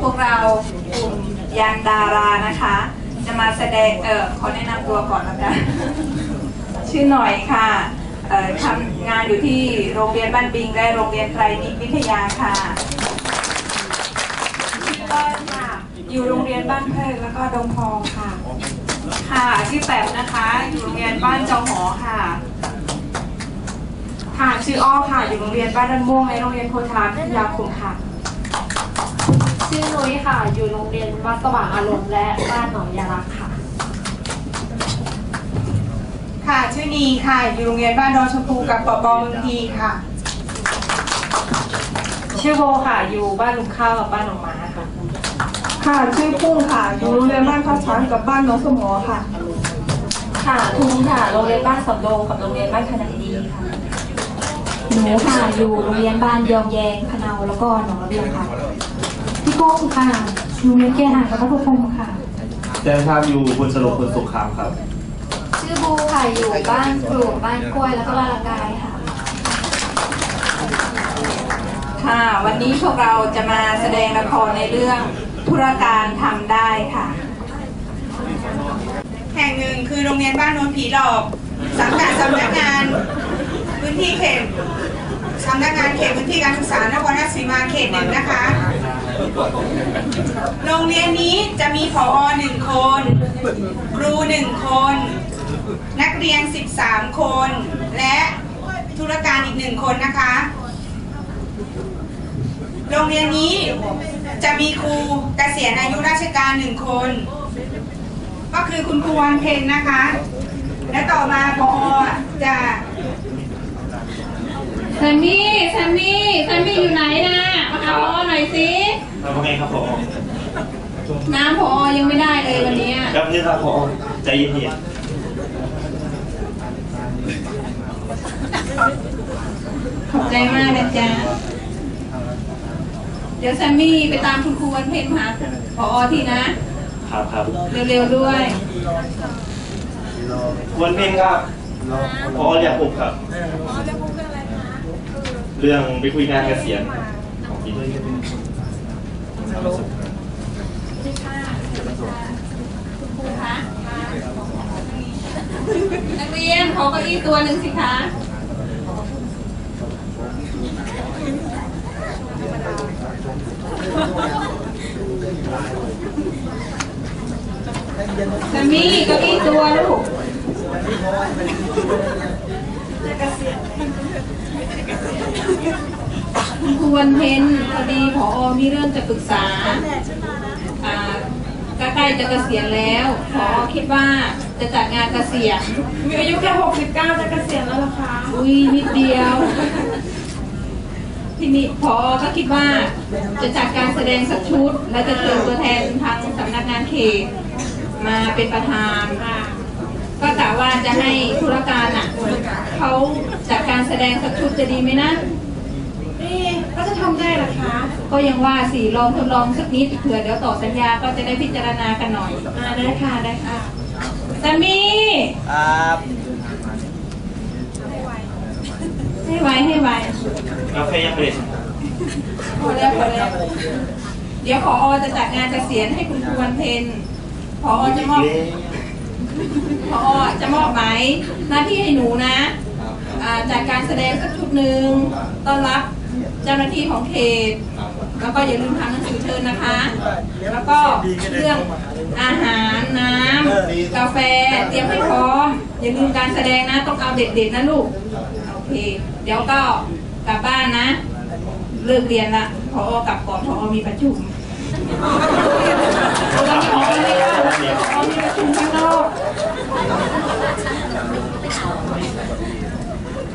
พวกเรากลุ่มยางดารานะคะ จะมาแสดงเออขอแนะนำตัวก่อนนะคะชื่อหน่อยค่ะเออทำงานอยู่ที่โรงเรียนบ้านบิงและโรงเรียนไตรนิตวิทยาค่ะชื่อเปิ้ลค่ะอยู่โรงเรียนบ้านเพิงแล้วก็ดงพองค่ะ ค่ะชื่อแปมนะคะอยู่โรงเรียนบ้านเจ้าหอค่ะ ค่ะชื่ออ้อค่ะอยู่โรงเรียนบ้านดันม่วงและโรงเรียนโพธารพิทยาคมค่ะ ชื่อนุ้ยค่ะ อยู่โรงเรียนวัดสว่างอารมณ์และบ้านหนองยารักค่ะ ค่ะชื่อนีค่ะ อยู่โรงเรียนบ้านดอนชมพูกับปปเมืองทีค่ะ ชื่อโบค่ะ อยู่บ้านลุงข้าวกับบ้านหนองม้าค่ะ ค่ะชื่อพุ่งค่ะ อยู่โรงเรียนบ้านท่าช้างกับบ้านน้องสมอค่ะ ค่ะทุนค่ะ โรงเรียนบ้านสำโรงกับโรงเรียนบ้านขนาดดีค่ะ หนูค่ะ อยู่โรงเรียนบ้านยองแยงพะเนาแล้วก็หนองระเบียงค่ะ พี่โก้งค่ะอยู่โรงเรียนเกียรติหางกับพระพุทธพงศ์ค่ะ แจ้งภาพอยู่คุณสรุปคุณสุขคามครับ ชื่อบูค่ะอยู่บ้านปลูกบ้านกล้วยแล้วก็บ้านละกายค่ะ ค่ะ วันนี้พวกเราจะมาแสดงละครในเรื่องธุรการทำได้ค่ะ แห่งหนึ่งคือโรงเรียนบ้านโนนผีหลอก สังกัดสำนักงาน พื้นที่เขตสำนักงานเขตพื้นที่การศึกษานครราชสีมาเขตหนึ่งนะคะ โรงเรียนนี้จะมีผอหนึ่งคน ครูหนึ่งคน นักเรียน 13 คน และธุรการอีกหนึ่งคนนะคะ โรงเรียนนี้จะมีครูเกษียณอายุราชการหนึ่งคน ก็คือคุณครูวันเพ็ญนะคะ และต่อมาพอจะ แซมมี่แซมมี่แซมมี่อยู่ไหนนะมาหาพอหน่อยสิทำยังไงครับผอน้ำพอยังไม่ได้เลยวันเนี้ยครับนี่ครับผอใจเย็นขอบใจมากนะจ๊ะเดี๋ยวแซมมี่ไปตามคุณครูวันเพ็ญมาหาพอทีนะๆครับครับเร็วๆด้วยวันเพ็ญครับพอเรียกผมครับ เรื่องไปคุยงานเกษียณของปีนี้นักเรียนขอเก้าอี้ตัวหนึ่งสิคะแซมมี่เก้าอี้ตัวลูก คุณครู วันเพ็ญพอดีผอมีเรื่องจะปรึกษาอ่าใกล้ๆจะเกษียณแล้วผอคิดว่าจะจัดงานเกษียณมีอายุแค่69 จะเกษียณแล้วเหรอคะ อุ้ยนิดเดียว ทีนี้พอก็คิดว่าจะจัดการแสดงสักชุด และจะเชิญตัวแทนทางสำนักงานเขตมาเป็นประธาน ก็กะว่าจะให้ธุรการอะเขาจัดการแสดงสักชุดจะดีไหมนะเอ๊ะก็ จะทำได้เหรอคะ ก็ยังว่าสี่ลองทดลองสักนิดเผื่อเดี๋ยวต่อสัญญาก็จะได้พิจารณากันหน่อยอ่าได้ค่ะได้ค่ะสามีให้ไวให้ไวกาแฟยังไม่ได้พอแล้วพอแล้วเดี๋ยวพอจะจัดงานเกษียณให้คุณครูวันเพ็ญพอจะมอบพอจะมอบหมายหน้าที่ให้หนูนะอ่าจัดการแสดงสักชุดหนึ่งต้อนรับ เจ้าหน้าที่ของเขตแล้วก็อย่าลืมทำหนังสือเชิญนะคะ แล้วก็เรื่องอาหารน้ำกาแฟเตรียมให้พร้อม อย่าลืมการแสดงนะต้องเอาเด็ดๆนะลูกโอเค เดี๋ยวก็กลับบ้านนะ เลิกเรียนละพอกลับก่อนพอมีประชุมวันนี้พอไม่ได้เข้าพอมีประชุมข้างนอก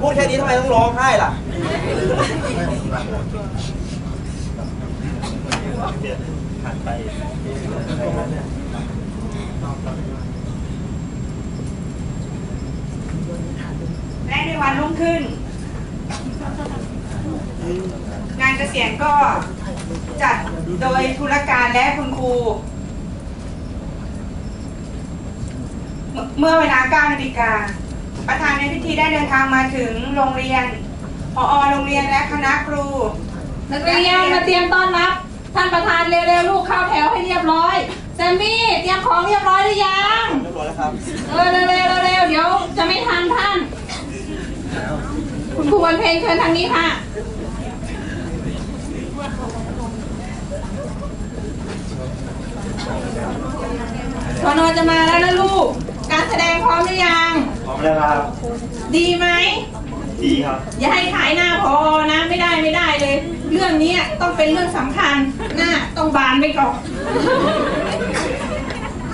พูดแค่นี้ทำไมต้องร้องไห้ล่ะ ผ่านไปและในวันรุ่งขึ้น งานเกษียณก็จัดโดยธุรการและคุณครู เมื่อเมื่อเวลา9นาฬิกาประธานในพิธีได้เดินทางมาถึงโรงเรียนพอโรงเรียนและคณะครู นักเรียนมาเตรียมต้อนรับ ท่านประธานเร็วๆลูกเข้าแถวให้เรียบร้อยแซมมี่เตรียมของเรียบร้อยหรือยังเรียบร้อยแล้วครับเออเร็วๆเร็วๆเดี๋ยวจะไม่ทันท่าน คุณครูวันเพ็ญเชิญทางนี้ค่ะพอนอจะมาแล้วนะลูก การแสดงพร้อมหรือยัง พร้อมแล้วครับ ดีไหม ดีครับ อย่าให้ขายหน้าพอนะ ไม่ได้ไม่ได้เลย เรื่องนี้ต้องเป็นเรื่องสำคัญ หน้าต้องบานไปก่อน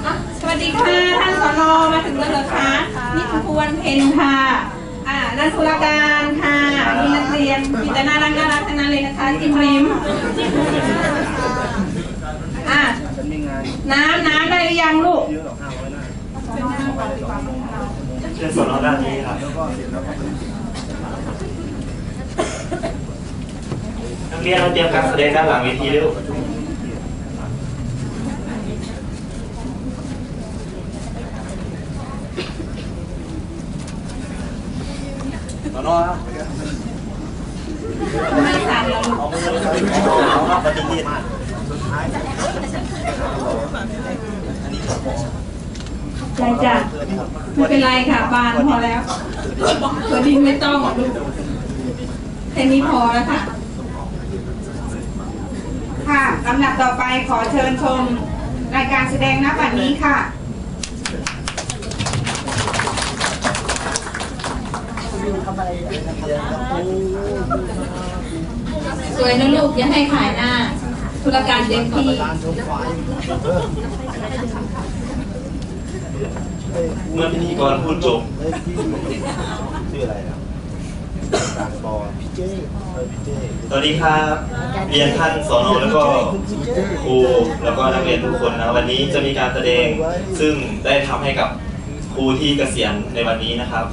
อะสวัสดีค่ะท่านสนมาถึงแล้วเหรอคะ นี่คุณครูวันเพ็ญค่ะ อ่านักธุรการค่ะมีนักเรียนมีแต่น่ารักน่ารักทั้งนั้นเลยนะคะจิ้มริมอะน้ำน้ำได้หรือยังลูก เชิญสอนอด้านนี้ครับนักเรียนเราเตรียมการแสดงด้านหลังเวทีเร็วสอนอครับไม่ทันแล้วเอามือเอาครับปฏิทิน ใจจ้ะไม่เป็นไรค่ะบานพอแล้วตัวดินไม่ต้องหรอกลูกแค่นี้พอแล้วค่ะ ค่ะลำดับต่อไปขอเชิญชม รายการแสดงณบัดนี้ค่ะสวยนะลูกอย่าให้ขายหน้าธุรการเต็มที่ เมื่อพิธีกรพูดจบชื่ออะไรนะกางปอพี่เจ้เออพี่เจ้สวัสดีครับเรียนท่านสอนอแล้วก็ครูแล้วก็นักเรียนทุกคนนะวันนี้จะมีการแสดงซึ่งได้ทำให้กับครูที่เกษียณในวันนี้นะครับ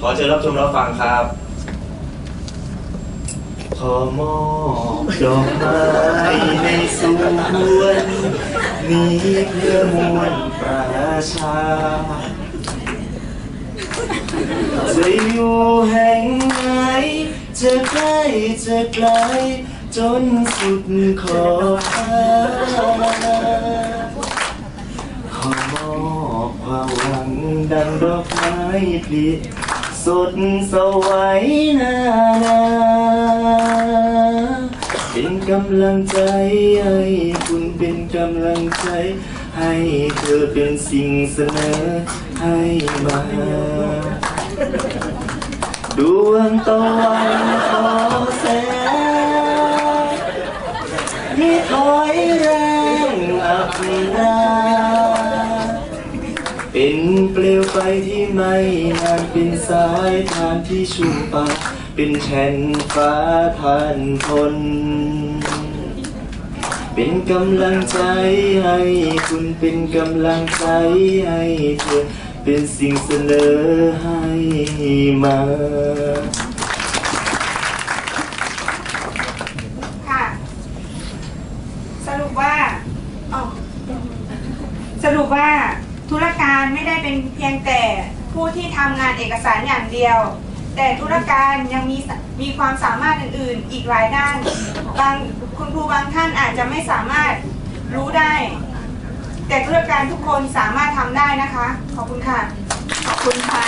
ขอเชิญรับชมรับฟังครับ ขอมอบดอกไม้ในสวนนี้เพื่อมวลประชาจะอยู่แห่งไหน จะใกล้จะไกล จนสุดขอบฟ้าขอมอบความหวังดังดอกไม้ผลิ สดสวัยนานาเป็นกำลังใจให้คุณเป็นกำลังใจ ให้เธอเป็นสิ่งเสนอให้มาดวงตะวันขอแสงที่คอยแรงอับนา เปลวไฟที่ไม่นานเป็นสายทานที่ชุ่มปากเป็นแผ่นฟ้าทานทน เป็นกำลังใจให้คุณเป็นกำลังใจให้เธอเป็นสิ่งเสนอให้มาค่ะ สรุปว่าสรุปว่า ธุรการไม่ได้เป็นเพียงแต่ผู้ที่ทำงานเอกสารอย่างเดียว แต่ธุรการยังมีมีความสามารถอื่น ๆ อีกหลายด้าน บางคุณครูบางท่านอาจจะไม่สามารถรู้ได้ แต่ธุรการทุกคนสามารถทำได้นะคะ ขอบคุณค่ะ ขอบคุณค่ะ